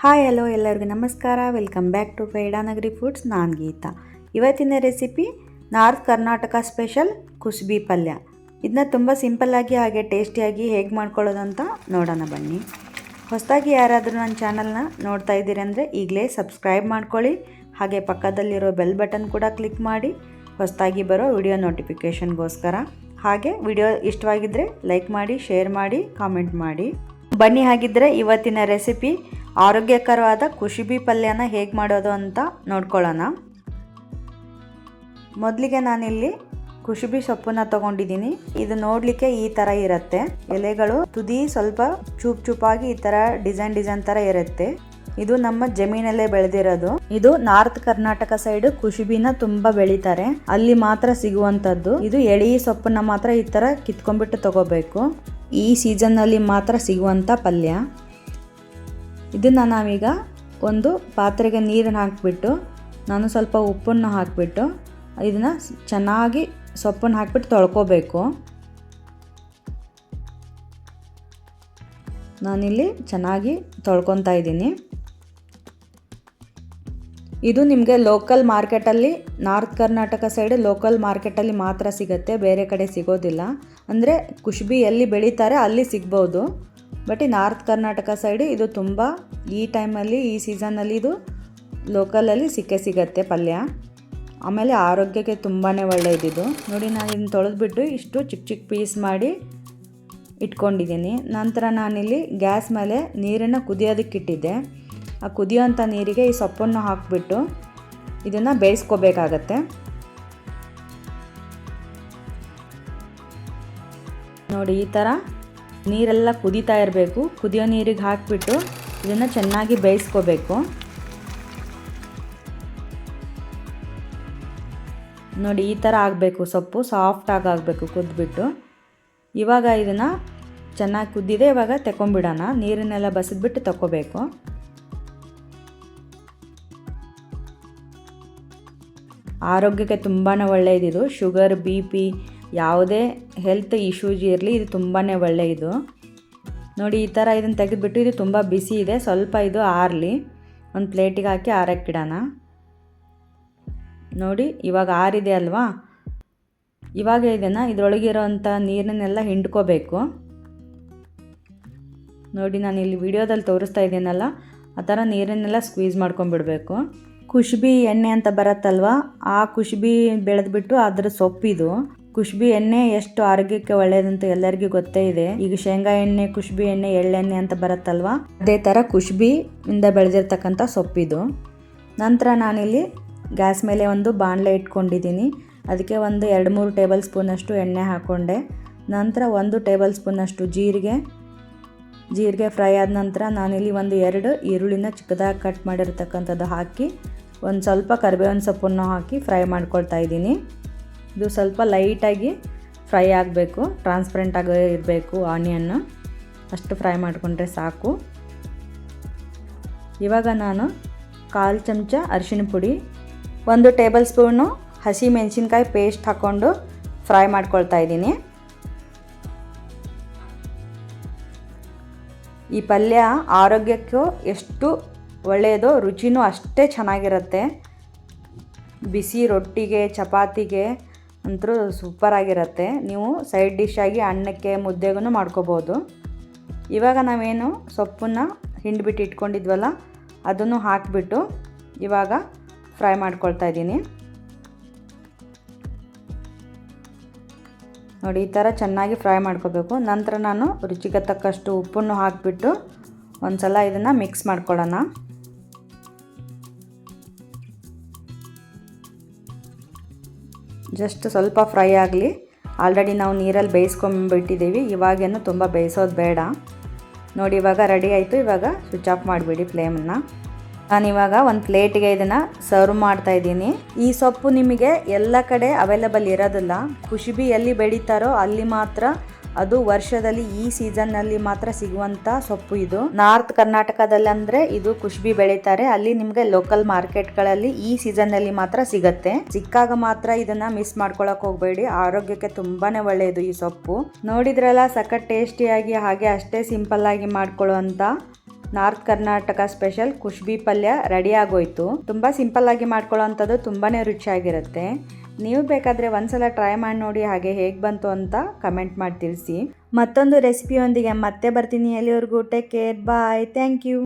Hi, hello ಎಲ್ಲರಿಗೂ ನಮಸ್ಕಾರ. Welcome back to Nagari foods. ನಾನು ಗೀತಾ. ಇವತ್ತಿನ ರೆಸಿಪಿ ನಾರ್ತ್ ಕರ್ನಾಟಕ ಸ್ಪೆಷಲ್ ಕುಸುಬಿ ಪಲ್ಯ. ಇದನ್ನ ತುಂಬ ಸಿಂಪಲ್ಲಾಗಿ ಹಾಗೆ ಟೇಸ್ಟಿಯಾಗಿ ಹೇಗೆ ಮಾಡ್ಕೊಳ್ಳೋದು ಅಂತ ನೋಡೋಣ ಬನ್ನಿ. ಹೊಸದಾಗಿ ಯಾರಾದರೂ ನನ್ನ ಚಾನಲ್ನ ನೋಡ್ತಾ ಇದ್ದೀರಿ ಅಂದರೆ ಈಗಲೇ ಸಬ್ಸ್ಕ್ರೈಬ್ ಮಾಡ್ಕೊಳ್ಳಿ. ಹಾಗೆ ಪಕ್ಕದಲ್ಲಿರೋ ಬೆಲ್ ಬಟನ್ ಕೂಡ ಕ್ಲಿಕ್ ಮಾಡಿ. ಹೊಸದಾಗಿ ಬರೋ ವಿಡಿಯೋ ನೋಟಿಫಿಕೇಷನ್ಗೋಸ್ಕರ. ಹಾಗೆ ವಿಡಿಯೋ ಇಷ್ಟವಾಗಿದ್ದರೆ ಲೈಕ್ ಮಾಡಿ, ಶೇರ್ ಮಾಡಿ, ಕಾಮೆಂಟ್ ಮಾಡಿ. ಬನ್ನಿ ಹಾಗಿದ್ದರೆ ಇವತ್ತಿನ ರೆಸಿಪಿ ಆರೋಗ್ಯಕರವಾದ ಕುಶುಬಿ ಪಲ್ಯನ ಹೇಗೆ ಮಾಡೋದು ಅಂತ ನೋಡ್ಕೊಳ್ಳೋಣ. ಮೊದಲಿಗೆ ನಾನಿಲ್ಲಿ ಕುಶುಬಿ ಸೊಪ್ಪನ್ನ ತಗೊಂಡಿದ್ದೀನಿ. ಇದು ನೋಡಲಿಕ್ಕೆ ಈ ಥರ ಇರುತ್ತೆ. ಎಲೆಗಳು ತುದಿ ಸ್ವಲ್ಪ ಚೂಪ್ ಚೂಪಾಗಿ ಈ ಥರ ಡಿಸೈನ್ ಡಿಸೈನ್ ಥರ ಇರುತ್ತೆ. ಇದು ನಮ್ಮ ಜಮೀನಲ್ಲೇ ಬೆಳೆದಿರೋದು. ಇದು ನಾರ್ತ್ ಕರ್ನಾಟಕ ಸೈಡ್ ಕುಶುಬಿನ ತುಂಬಾ ಬೆಳಿತಾರೆ. ಅಲ್ಲಿ ಮಾತ್ರ ಸಿಗುವಂತದ್ದು ಇದು ಎಳಿ ಸೊಪ್ಪನ್ನ ಮಾತ್ರ ಈ ತರ ಕಿತ್ಕೊಂಡ್ಬಿಟ್ಟು ತಗೋಬೇಕು. ಈ ಸೀಸನ್ ಅಲ್ಲಿ ಮಾತ್ರ ಸಿಗುವಂತ ಪಲ್ಯ. ಇದನ್ನ ನಾವೀಗ ಒಂದು ಪಾತ್ರೆಗೆ ನೀರನ್ನು ಹಾಕಿಬಿಟ್ಟು, ನಾನು ಸ್ವಲ್ಪ ಉಪ್ಪನ್ನು ಹಾಕಿಬಿಟ್ಟು, ಇದನ್ನು ಚೆನ್ನಾಗಿ ಸೊಪ್ಪನ್ನು ಹಾಕಿಬಿಟ್ಟು ತೊಳ್ಕೊಬೇಕು. ನಾನಿಲ್ಲಿ ಚೆನ್ನಾಗಿ ತೊಳ್ಕೊತಾ ಇದ್ದೀನಿ. ಇದು ನಿಮಗೆ ಲೋಕಲ್ ಮಾರ್ಕೆಟಲ್ಲಿ, ನಾರ್ತ್ ಕರ್ನಾಟಕ ಸೈಡ್ ಲೋಕಲ್ ಮಾರ್ಕೆಟಲ್ಲಿ ಮಾತ್ರ ಸಿಗುತ್ತೆ, ಬೇರೆ ಕಡೆ ಸಿಗೋದಿಲ್ಲ. ಅಂದರೆ ಕುಷ್ಬಿ ಎಲ್ಲಿ ಬೆಳೀತಾರೆ ಅಲ್ಲಿ ಸಿಗ್ಬೋದು. ಬಟ್ ಈ ನಾರ್ತ್ ಕರ್ನಾಟಕ ಸೈಡ್ ಇದು ತುಂಬ ಈ ಟೈಮಲ್ಲಿ, ಈ ಸೀಸನಲ್ಲಿ ಇದು ಲೋಕಲಲ್ಲಿ ಸಿಕ್ಕೇ ಸಿಗತ್ತೆ ಪಲ್ಯ. ಆಮೇಲೆ ಆರೋಗ್ಯಕ್ಕೆ ತುಂಬಾ ಒಳ್ಳೆಯದಿದು ನೋಡಿ, ನಾನು ಇದನ್ನು ತೊಳೆದ್ಬಿಟ್ಟು ಇಷ್ಟು ಚಿಕ್ಕ ಚಿಕ್ಕ ಪೀಸ್ ಮಾಡಿ ಇಟ್ಕೊಂಡಿದ್ದೀನಿ. ನಂತರ ನಾನಿಲ್ಲಿ ಗ್ಯಾಸ್ ಮೇಲೆ ನೀರನ್ನು ಕುದಿಯೋದಕ್ಕಿಟ್ಟಿದ್ದೆ ಆ ಕುದಿಯೋಂಥ ನೀರಿಗೆ ಈ ಸೊಪ್ಪನ್ನು ಹಾಕಿಬಿಟ್ಟು ಇದನ್ನು ಬೇಯಿಸ್ಕೋಬೇಕಾಗತ್ತೆ. ನೋಡಿ, ಈ ಥರ ನೀರೆಲ್ಲ ಕುದೀತಾ ಇರಬೇಕು. ಕುದಿಯೋ ನೀರಿಗೆ ಹಾಕಿಬಿಟ್ಟು ಇದನ್ನು ಚೆನ್ನಾಗಿ ಬೇಯಿಸ್ಕೋಬೇಕು. ನೋಡಿ, ಈ ಥರ ಆಗಬೇಕು. ಸೊಪ್ಪು ಸಾಫ್ಟಾಗಿ ಆಗಬೇಕು ಕುದ್ಬಿಟ್ಟು. ಇವಾಗ ಇದನ್ನು ಚೆನ್ನಾಗಿ ಕುದ್ದಿದೆ. ಇವಾಗ ತೆಕೊಂಬಿಡೋಣ. ನೀರನ್ನೆಲ್ಲ ಬಸಿದ್ಬಿಟ್ಟು ತಗೋಬೇಕು ಆರೋಗ್ಯಕ್ಕೆ ತುಂಬಾ ಒಳ್ಳೆಯದಿದು ಶುಗರ್, ಬಿ ಪಿ ಯಾವುದೇ ಹೆಲ್ತ್ ಇಶ್ಯೂಸ್ ಇರಲಿ, ಇದು ತುಂಬಾ ಒಳ್ಳೆಯದು ನೋಡಿ, ಈ ಥರ ಇದನ್ನು ತೆಗೆದುಬಿಟ್ಟು ಇದು ತುಂಬ ಬಿಸಿ ಇದೆ. ಸ್ವಲ್ಪ ಇದು ಆರಲಿ. ಒಂದು ಪ್ಲೇಟಿಗೆ ಹಾಕಿ ಆರಕ್ಕಿಡೋಣ. ನೋಡಿ, ಇವಾಗ ಆರಿದೆ ಅಲ್ವಾ? ಇವಾಗ ಇದನ್ನು ಇದರೊಳಗಿರೋವಂಥ ನೀರನ್ನೆಲ್ಲ ಹಿಂಡ್ಕೋಬೇಕು. ನೋಡಿ, ನಾನು ಇಲ್ಲಿ ವಿಡಿಯೋದಲ್ಲಿ ತೋರಿಸ್ತಾ ಇದ್ದೀನಲ್ಲ, ಆ ಥರ ನೀರನ್ನೆಲ್ಲ ಸ್ಕ್ವೀಸ್ ಮಾಡ್ಕೊಂಡ್ಬಿಡಬೇಕು. ಕುಷ್ಬಿ ಎಣ್ಣೆ ಅಂತ ಬರುತ್ತಲ್ವ? ಆ ಕುಷ್ಬಿ ಬೆಳೆದ್ಬಿಟ್ಟು ಅದರ ಸೊಪ್ಪಿದು. ಕುಷ್ಬಿ ಎಣ್ಣೆ ಎಷ್ಟು ಆರೋಗ್ಯಕ್ಕೆ ಒಳ್ಳೆಯದಂತ ಎಲ್ಲರಿಗೂ ಗೊತ್ತೇ ಇದೆ. ಈಗ ಶೇಂಗಾ ಎಣ್ಣೆ ಕುಷ್ಬಿ ಎಣ್ಣೆ ಎಳ್ಳೆಣ್ಣೆ ಅಂತ ಬರುತ್ತಲ್ವಾ? ಅದೇ ಥರ ಕುಷ್ಬಿ ಇಂದ ಬೆಳೆದಿರ್ತಕ್ಕಂಥ ಸೊಪ್ಪಿದು. ನಂತರ ನಾನಿಲ್ಲಿ ಗ್ಯಾಸ್ ಮೇಲೆ ಒಂದು ಬಾಣಲೆ ಇಟ್ಕೊಂಡಿದ್ದೀನಿ. ಅದಕ್ಕೆ ಒಂದು ಎರಡು ಮೂರು ಟೇಬಲ್ ಸ್ಪೂನಷ್ಟು ಎಣ್ಣೆ ಹಾಕ್ಕೊಂಡೆ ನಂತರ ಒಂದು ಟೇಬಲ್ ಸ್ಪೂನಷ್ಟು ಜೀರಿಗೆ. ಜೀರಿಗೆ ಫ್ರೈ ಆದ ನಂತರ ನಾನಿಲ್ಲಿ ಒಂದು ಎರಡು ಈರುಳ್ಳಿನ ಚಿಕ್ಕದಾಗಿ ಕಟ್ ಮಾಡಿರ್ತಕ್ಕಂಥದ್ದು ಹಾಕಿ, ಒಂದು ಸ್ವಲ್ಪ ಕರಿಬೇವಿನ ಸೊಪ್ಪನ್ನು ಹಾಕಿ ಫ್ರೈ ಮಾಡ್ಕೊಳ್ತಾ ಇದ್ದೀನಿ. ಇದು ಸ್ವಲ್ಪ ಲೈಟಾಗಿ ಫ್ರೈ ಆಗಬೇಕು ಟ್ರಾನ್ಸ್ಪರೆಂಟಾಗಿ ಇರಬೇಕು ಆನಿಯನ್ನು. ಅಷ್ಟು ಫ್ರೈ ಮಾಡಿಕೊಂಡ್ರೆ ಸಾಕು. ಇವಾಗ ನಾನು ಕಾಲು ಚಮಚ ಅರಿಶಿಣ ಪುಡಿ, ಒಂದು ಟೇಬಲ್ ಸ್ಪೂನು ಹಸಿ ಮೆಣಸಿನ್ಕಾಯಿ ಪೇಸ್ಟ್ ಹಾಕ್ಕೊಂಡು ಫ್ರೈ ಮಾಡ್ಕೊಳ್ತಾ ಇದ್ದೀನಿ. ಈ ಪಲ್ಯ ಆರೋಗ್ಯಕ್ಕೂ ಎಷ್ಟು ಒಳ್ಳೆಯದೋ ರುಚಿನೂ ಅಷ್ಟೇ ಚೆನ್ನಾಗಿರುತ್ತೆ. ಬಿಸಿ ರೊಟ್ಟಿಗೆ, ಚಪಾತಿಗೆ ಅಂತೂ ಸೂಪರಾಗಿರುತ್ತೆ ನೀವು ಸೈಡ್ ಡಿಶ್ ಆಗಿ ಅನ್ನಕ್ಕೆ ಮುದ್ದೆಗೂ ಮಾಡ್ಕೋಬೋದು. ಇವಾಗ ನಾವೇನು ಸೊಪ್ಪನ್ನು ಹಿಂಡ್ಬಿಟ್ಟು ಇಟ್ಕೊಂಡಿದ್ವಲ್ಲ, ಅದನ್ನು ಹಾಕಿಬಿಟ್ಟು ಇವಾಗ ಫ್ರೈ ಮಾಡ್ಕೊಳ್ತಾ ಇದ್ದೀನಿ. ನೋಡಿ, ಈ ಥರ ಚೆನ್ನಾಗಿ ಫ್ರೈ ಮಾಡ್ಕೋಬೇಕು. ನಂತರ ನಾನು ರುಚಿಗೆ ತಕ್ಕಷ್ಟು ಉಪ್ಪನ್ನು ಹಾಕಿಬಿಟ್ಟು ಒಂದು ಸಲ ಇದನ್ನು ಮಿಕ್ಸ್ ಮಾಡ್ಕೊಳ್ಳೋಣ. ಜಸ್ಟ್ ಸ್ವಲ್ಪ ಫ್ರೈ ಆಗಲಿ. ಆಲ್ರೆಡಿ ನಾವು ನೀರಲ್ಲಿ ಬೇಯಿಸ್ಕೊಂಬಿಟ್ಟಿದ್ದೀವಿ. ಇವಾಗೇನು ತುಂಬ ಬೇಯಿಸೋದು ಬೇಡ. ನೋಡಿ, ಇವಾಗ ರೆಡಿ ಆಯಿತು. ಇವಾಗ ಸ್ವಿಚ್ ಆಫ್ ಮಾಡಿಬಿಡಿ ಫ್ಲೇಮನ್ನು ನಾನಿವಾಗ ಒಂದು ಪ್ಲೇಟಿಗೆ ಇದನ್ನು ಸರ್ವ್ ಮಾಡ್ತಾ ಇದ್ದೀನಿ. ಈ ಸೊಪ್ಪು ನಿಮಗೆ ಎಲ್ಲ ಕಡೆ ಅವೈಲಬಲ್ ಇರೋದಿಲ್ಲ. ಖುಷಿಬಿ ಎಲ್ಲಿ ಬೆಳೀತಾರೋ ಅಲ್ಲಿ ಮಾತ್ರ ಅದು ವರ್ಷದಲ್ಲಿ ಈ ಸೀಸನ್ನಲ್ಲಿ ಮಾತ್ರ ಸಿಗುವಂತ ಸೊಪ್ಪು ಇದು. ನಾರ್ತ್ ಕರ್ನಾಟಕದಲ್ಲಿ ಅಂದ್ರೆ ಇದು ಕುಶ್ಬಿ ಬೆಳೀತಾರೆ. ಅಲ್ಲಿ ನಿಮ್ಗೆ ಲೋಕಲ್ ಮಾರ್ಕೆಟ್ಗಳಲ್ಲಿ ಈ ಸೀಸನ್ನಲ್ಲಿ ಮಾತ್ರ ಸಿಗತ್ತೆ. ಸಿಕ್ಕಾಗ ಮಾತ್ರ ಇದನ್ನ ಮಿಸ್ ಮಾಡ್ಕೊಳಕ್ ಹೋಗ್ಬೇಡಿ. ಆರೋಗ್ಯಕ್ಕೆ ತುಂಬಾನೇ ಒಳ್ಳೆಯದು ಈ ಸೊಪ್ಪು. ನೋಡಿದ್ರಲ್ಲ, ಸಖತ್ ಟೇಸ್ಟಿಯಾಗಿ ಹಾಗೆ ಅಷ್ಟೇ ಸಿಂಪಲ್ ಆಗಿ ಮಾಡ್ಕೊಳ್ಳುವಂತ ನಾರ್ತ್ ಕರ್ನಾಟಕ ಸ್ಪೆಷಲ್ ಕುಶ್ಬಿ ಪಲ್ಯ ರೆಡಿ ಆಗೋಯ್ತು. ತುಂಬಾ ಸಿಂಪಲ್ ಆಗಿ ಮಾಡ್ಕೊಳ್ಳೋ ಅಂಥದ್ದು ತುಂಬಾನೇ ರುಚಿಯಾಗಿರುತ್ತೆ. ನೀವು ಬೇಕಾದರೆ ಒಂದ್ಸಲ ಟ್ರೈ ಮಾಡಿ ನೋಡಿ ಹಾಗೆ ಹೇಗೆ ಬಂತು ಅಂತ ಕಮೆಂಟ್ ಮಾಡಿ ತಿಳಿಸಿ. ಮತ್ತೊಂದು ರೆಸಿಪಿಯೊಂದಿಗೆ ಮತ್ತೆ ಬರ್ತೀನಿ. ಎಲ್ಲಿವರೆಗೂ take care bye thank you